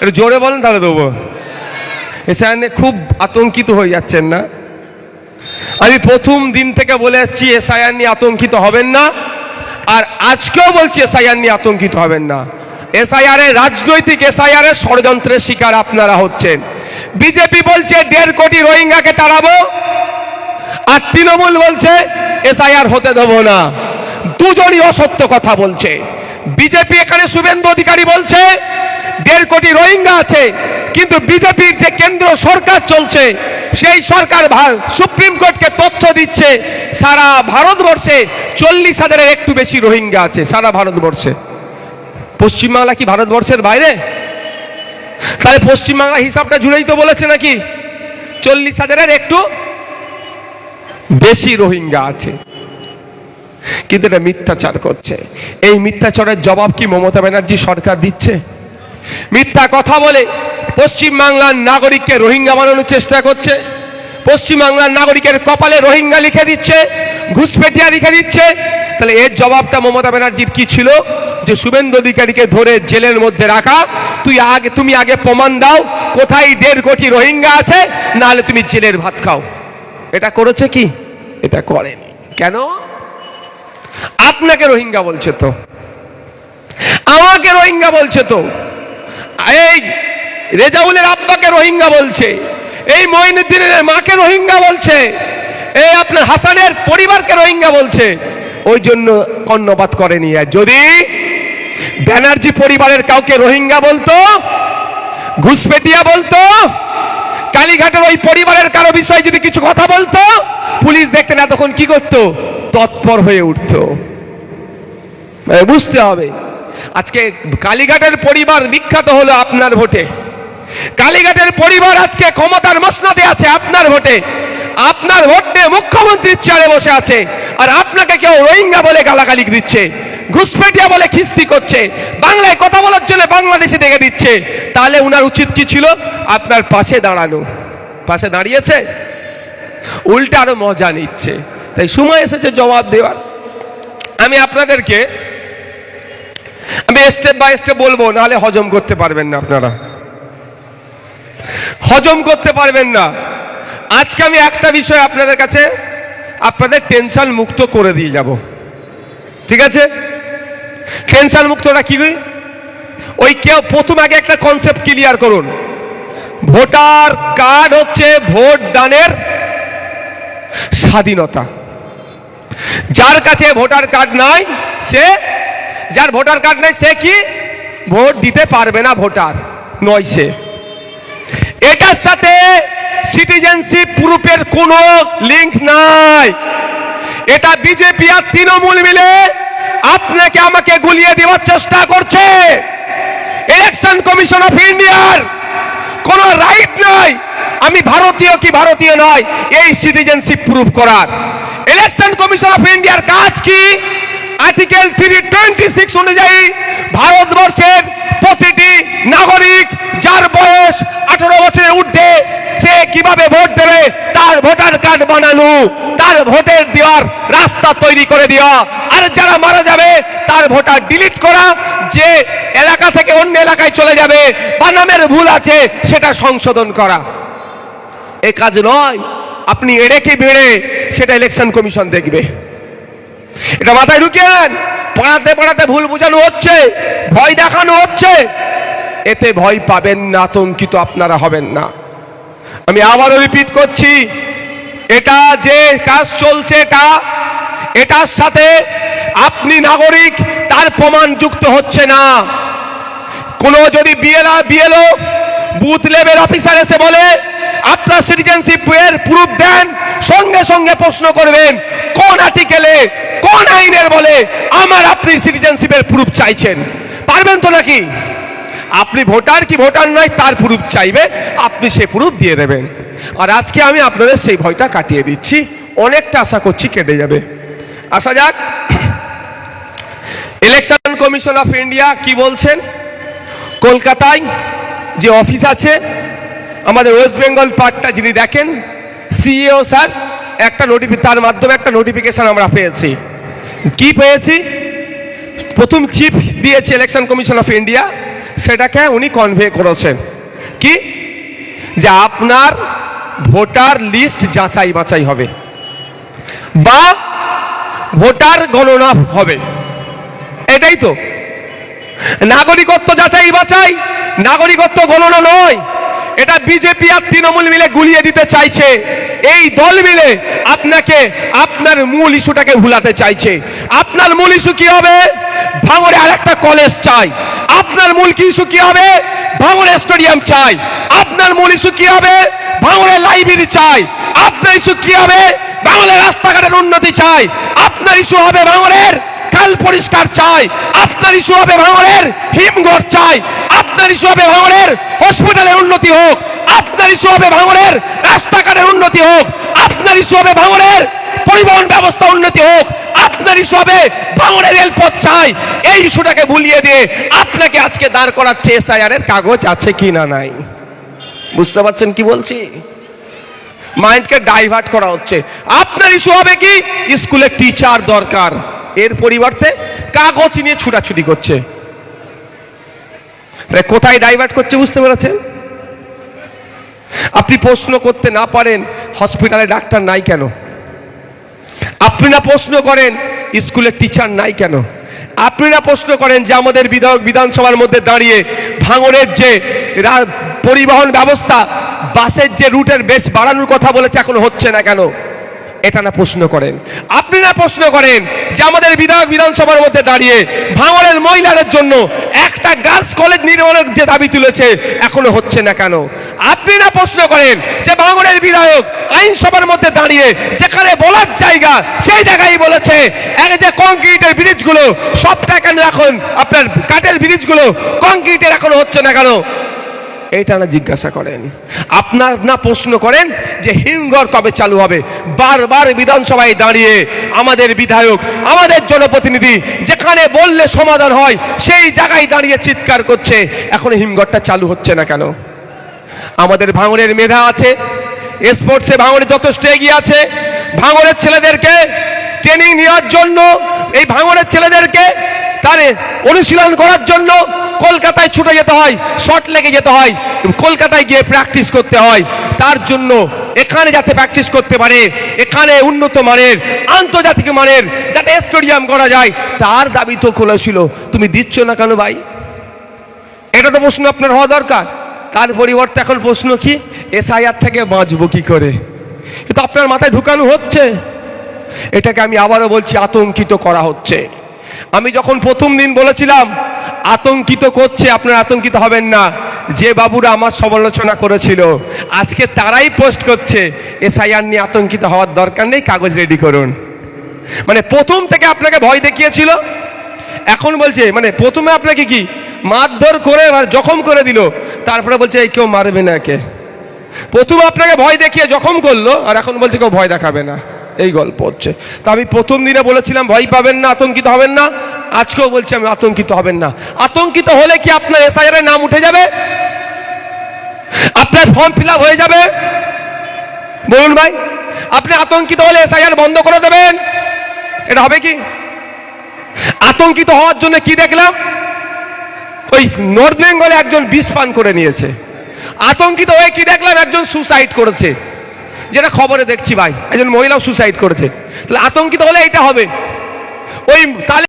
একটু জোরে বলেন, তাহলে দেবো। নিয়ে খুব আতঙ্কিত হয়ে যাচ্ছেন না। আমি প্রথম দিন থেকে বলে এসেছি এসআইআর নিয়ে আতঙ্কিত হবেন না। আর আজকেও বলছি এসআইআর নিয়ে আতঙ্কিত হবেন না। এসআইআর এর রাজনৈতিক এসআইআর এর ষড়যন্ত্রের শিকার আপনারা হচ্ছেন। বিজেপি বলছে, দেড় কোটি রোহিঙ্গাকে তাড়াবো। আর তৃণমূল বলছে এসআইআর হতে দেবো না। দুজনই অসত্য কথা বলছে। বিজেপি এখানে শুভেন্দু অধিকারী বলছে দেড় কোটি রোহিঙ্গা আছে, কিন্তু বিজেপির যে কেন্দ্র সরকার চলছে, সেই সরকার সুপ্রিম কোর্টকে তথ্য দিচ্ছে, সারা ভারতবর্ষে চল্লিশ হাজারের একটু বেশি রোহিঙ্গা আছে, সারা ভারতবর্ষে। পশ্চিমবাংলা কি ভারতবর্ষের বাইরে? তাহলে পশ্চিমবাংলা হিসাবটা জুড়েই তো বলেছে নাকি? চল্লিশ হাজারের একটু বেশি রোহিঙ্গা আছে। কিন্তু এটা মিথ্যাচার করছে। এই মিথ্যাচারের জবাব কি মমতা ব্যানার্জি সরকার দিচ্ছে? মিথ্যা কথা বলে পশ্চিমবাংলার নাগরিককে রোহিঙ্গা বানানোর চেষ্টা করছে। পশ্চিমবাংলার নাগরিকের কপালে রোহিঙ্গা লিখে দিচ্ছে, ঘুষপেটিয়া লিখে দিচ্ছে। তাহলে এর জবাবটা মমতা ব্যানার্জির কি ছিল? যে শুভেন্দু অধিকারীকে ধরে জেলের মধ্যে রাখা, তুই আগে, তুমি আগে প্রমাণ দাও কোথায় দেড় কোটি রোহিঙ্গা আছে, নাহলে তুমি জেলের ভাত খাও। এটা করেছে কি? এটা করেনি। কেন? আপনাকে রোহিঙ্গা বলছে তো। আমাকে রোহিঙ্গা বলছে তো। এই রেজাউলের আব্বাকে রোহিঙ্গা বলছে, এই মঈনুদ্দিনের মাকে রোহিঙ্গা বলছে, এই আপনার হাসানের পরিবারকে রোহিঙ্গা বলছে, ওই জন্য কর্ণপাত করেনি। আর যদি ব্যানার্জি পরিবারের কাউকে রোহিঙ্গা বলতো, ঘুষপেটিয়া বলতো, কালীঘাটের ওই পরিবারের কারও বিষয়ে যদি কিছু কথা বলতো, পুলিশ দেখতে না, তখন কি করতো? তৎপর হয়ে উঠতো। বুঝতে হবে। আজকে কালীঘাটের পরিবার বিখ্যাত হলো আপনার ভোটে। কালীঘাটের পরিবার আজকে ক্ষমতার মসনাদে আছে আপনার ভোটে। আপনার ভোট নিয়ে মুখ্যমন্ত্রীর চেয়ারে বসে আছে। আর আপনাকে কেউ রোহিঙ্গা বলে গালাগালি দিচ্ছে ঘুষপেটিয়া বলে খিস্তি করছে, বাংলায় কথা বলার জন্য বাংলাদেশে দেখে দিচ্ছে। তাহলে উনার উচিত কি ছিল? আপনার পাশে দাঁড়ানো। পাশে দাঁড়িয়েছে? উল্টা আরও মজা নিচ্ছে। তাই সময় এসেছে জবাব দেওয়ার। আমি আপনাদেরকে আমি স্টেপ বাই স্টেপ বলব, নাহলে হজম করতে পারবেন না আপনারা। হজম করতে পারবেন না। আজকে আমি একটা বিষয় আপনাদের কাছে, আপনাদের টেনশন মুক্ত করে দিয়ে যাব। ঠিক আছে? টেনশন মুক্তটা কি ওই কেউ, প্রথম আগে একটা কনসেপ্ট ক্লিয়ার করুন। ভোটার কার্ড হচ্ছে ভোট দানের স্বাধীনতা। যার কাছে ভোটার কার্ড নাই, সে যার ভোটার কার্ড নেই, সে কি? ভোট দিতে পারবে না ভোটার, নয় সে। এটার সাথে সিটিজেনশিপ প্রুফের কোনো লিংক নাই। এটা বিজেপি আর তৃণমূল মিলে আপনাকে আমাকে গুলিয়ে দেওয়ার চেষ্টা করছে। ইলেকশন কমিশন অফ ইন্ডিয়ার কোনো রাইট নাই। আমি ভারতীয় কি ভারতীয় নয়, এই সিটিজেনশিপ প্রুফ করার। ইলেকশন কমিশন অফ ইন্ডিয়ার কাজ কি? আর্টিকেল থ্রি টোয়েন্টি সিক্স অনুযায়ী ভারতবর্ষের প্রতিটি নাগরিক যার বয়স আঠারো বছরের ঊর্ধ্বে, সে কীভাবে ভোট দেবে, তার ভোটার কার্ড বানানো, তার ভোটের দেওয়ার রাস্তা তৈরি করে দেওয়া। আর যারা মারা যাবে, তার ভোটার ডিলিট করা, যে এলাকা থেকে অন্য এলাকায় চলে যাবে, বা নামের ভুল আছে, সেটা সংশোধন করা। এ কাজ নয়, আপনি এড়েকে বেড়ে সেটা ইলেকশন কমিশন দেখবে। এটা মাথায় ঢুকিয়েন। পড়াতে পড়াতে ভুল বোঝানো হচ্ছে, ভয় দেখানো হচ্ছে। এতে ভয় পাবেন না, আতঙ্কিত আপনারা হবেন না। আমি আবারও রিপিট করছি, এটা যে কাজ চলছে, এটা, এটার সাথে আপনি নাগরিক, তার প্রমাণ যুক্ত হচ্ছে না। কোনো যদি বিএলআ, বিএলও, বুথ লেভেল অফিসার এসে বলে, আপনার সিটিজেনশিপ এর প্রুফ দেন, সঙ্গে সঙ্গে প্রশ্ন করবেন, কোন আর্টিকেলে কোন আইনের বলে আমার আপনি সিটিজেনশিপের প্রুফ চাইছেন? পারবেন তো নাকি? আপনি ভোটার কি ভোটার নয়, তার প্রুফ চাইবে, আপনি সে প্রুফ দিয়ে দেবেন। আর আজকে আমি আপনাদের সেই ভয়টা কাটিয়ে দিচ্ছি। অনেকটা আশা করছি কেটে যাবে। আসা যাক। ইলেকশন কমিশন অফ ইন্ডিয়া কি বলছেন? কলকাতায় যে অফিস আছে, আমাদের ওয়েস্ট বেঙ্গল পার্টটা যিনি দেখেন, সিইও স্যার, একটা নোটিফি তার মাধ্যমে একটা নোটিফিকেশন আমরা পেয়েছি। কি পেয়েছি? প্রথম চিফ দিয়েছে ইলেকশন কমিশন অফ ইন্ডিয়া সেটাকে উনি কনভে করেছেন। কি? যে আপনার ভোটার লিস্ট যাচাই বাছাই হবে বা ভোটার গণনা হবে। এটাই তো। নাগরিকত্ব যাচাই বাছাই, নাগরিকত্ব গণনা নয়। এটা বিজেপি আর তৃণমূল মিলে গুলিয়ে দিতে চাইছে। এই দল মিলে আপনাকে, আপনার মূল ইস্যুটাকে ভুলাতে চাইছে। আপনার মূল ইস্যু কি হবে? ভাঙড়ে আর একটা কলেজ চাই। আপনার মূল কি ইস্যু কি হবে? ভাঙড়ে স্টেডিয়াম চাই। আপনার মূল ইস্যু কি হবে? ভাঙড়ে লাইব্রেরি চাই। আপনার ইস্যু কি হবে? বাংলার রাস্তাঘাটের উন্নতি চাই। আপনার ইস্যু হবে ভাঙড়ের কাল পরিষ্কার চাই। আপনার ইস্যু হবে ভাঙড়ের হিমঘর চাই। আপনার ইস্যু হবে ভাঙড়ের হসপিটালের উন্নতি হোক। আপনার ইস্যু হবে ভাঙড়ের রাস্তাঘাটের উন্নতি হোক। আপনার ইস্যু হবে ভাঙড়ের পরিবহন ব্যবস্থা উন্নতি হোক। আপনার ইস্যু হবে ভাঙড়ের রেলপথ চাই। এই ইস্যুটাকে ভুলিয়ে দিয়ে আপনাকে আজকে দাঁড় করাচ্ছে এসআইআর এর কাগজ আছে কি না নাই। বুঝতে পারছেন কি বলছি? মাইন্ডকে ডাইভার্ট করা হচ্ছে। আপনার ইস্যু হবে কি? স্কুলে টিচার দরকার। এর পরিবর্তে কাগজ নিয়ে ছুটাছুটি করছে। কোথায় ডাইভার্ট করছে বুঝতে পেরেছেন? আপনি প্রশ্ন করতে না পারেন হসপিটালে ডাক্তার নাই কেন? আপনি না প্রশ্ন করেন স্কুলের টিচার নাই কেন? আপনি না প্রশ্ন করেন যে আমাদের বিধায়ক বিধানসভার মধ্যে দাঁড়িয়ে ভাঙনের যে পরিবহন ব্যবস্থা, বাসের যে রুটের বেশ বাড়ানোর কথা বলেছে, এখন হচ্ছে না কেন? এটা না প্রশ্ন করেন। আপনি না প্রশ্ন করেন যে আমাদের বিধায়ক বিধানসভার মধ্যে দাঁড়িয়ে ভাঙড়ের মহিলাদের জন্য একটা গার্লস কলেজ নির্মাণের যে দাবি তুলেছে, এখনও হচ্ছে না কেন? আপনি না প্রশ্ন করেন যে ভাঙড়ের বিধায়ক আইনসভার মধ্যে দাঁড়িয়ে যেখানে বলার জায়গা, সেই জায়গায় বলেছে এক যে কংক্রিটের ব্রিজগুলো সবটা কেন এখন, আপনার কাঠের ব্রিজগুলো কংক্রিটের এখনও হচ্ছে না কেন? এটা না জিজ্ঞাসা করেন। আপনার না প্রশ্ন করেন যে হিমঘর কবে চালু হবে? বারবার বিধানসভায় দাঁড়িয়ে আমাদের বিধায়ক, আমাদের জনপ্রতিনিধি যেখানে বললে সমাধান হয়, সেই জায়গায় দাঁড়িয়ে চিৎকার করছে। এখন হিমঘরটা চালু হচ্ছে না কেন? আমাদের ভাঙড়ের মেধা আছে, স্পোর্টসে ভাঙড়ে যথেষ্ট এগিয়ে আছে। ভাঙড়ের ছেলেদেরকে ট্রেনিং নেওয়ার জন্য, এই ভাঙড়ের ছেলেদেরকে তারে অনুশীলন করার জন্য কলকাতায় ছুটে যেতে হয় শর্ট লেগে যেতে হয়, কলকাতায় গিয়ে প্র্যাকটিস করতে হয়। তার জন্য এখানে যাতে প্র্যাকটিস করতে পারে, এখানে উন্নত মানের, আন্তর্জাতিক মানের, যাতে স্টেডিয়াম করা যায়, তার দাবি তো খোলা ছিল। তুমি দিচ্ছ না কেন ভাই? এটা তো প্রশ্ন আপনার হওয়া দরকার। তার পরিবর্তে এখন প্রশ্ন কি? এসআইআর থেকে বাঁচবো কি করে? কিন্তু আপনার মাথায় ঢুকানো হচ্ছে। এটাকে আমি আবারও বলছি, আতঙ্কিত করা হচ্ছে। আমি যখন প্রথম দিন বলেছিলাম আতঙ্কিত করছে, আপনারা আতঙ্কিত হবেন না। যে বাবুরা আমার সমালোচনা করেছিল, আজকে তারাই পোস্ট করছে, এসআইআর নিয়ে আতঙ্কিত হওয়ার দরকার নেই, কাগজ রেডি করুন। মানে প্রথম থেকে আপনাকে ভয় দেখিয়েছিল, এখন বলছে মানে প্রথমে আপনাকে কি মারধর করে জখম করে দিল, তারপরে বলছে, এই কেউ মারবে না একে। প্রথমে আপনাকে ভয় দেখিয়ে জখম করল, আর এখন বলছে, কেউ ভয় দেখাবে না। এই গল্প হচ্ছে। তা আমি প্রথম দিনে বলেছিলাম, ভয় পাবেন না, আতঙ্কিত হবেন না। আজকেও বলছি, আমি আতঙ্কিত হবেন না। আতঙ্কিত হলে কি আপনার এসআইআর নাম উঠে যাবে? আপনার ফর্ম ফিল হয়ে যাবে? বলুন ভাই, আপনি আতঙ্কিত হলে এসআইআর বন্ধ করে দেবেন। এটা হবে কি? আতঙ্কিত হওয়ার জন্য কি দেখলাম? ওই নর্থ বেঙ্গলে একজন বিষ পান করে নিয়েছে। আতঙ্কিত হয়ে কি দেখলাম? একজন সুসাইড করেছে। যেটা খবরে দেখছি ভাই, একজন মহিলাও সুসাইড করেছে। তাহলে আতঙ্কিত হলে এটা হবে। ওই তাহলে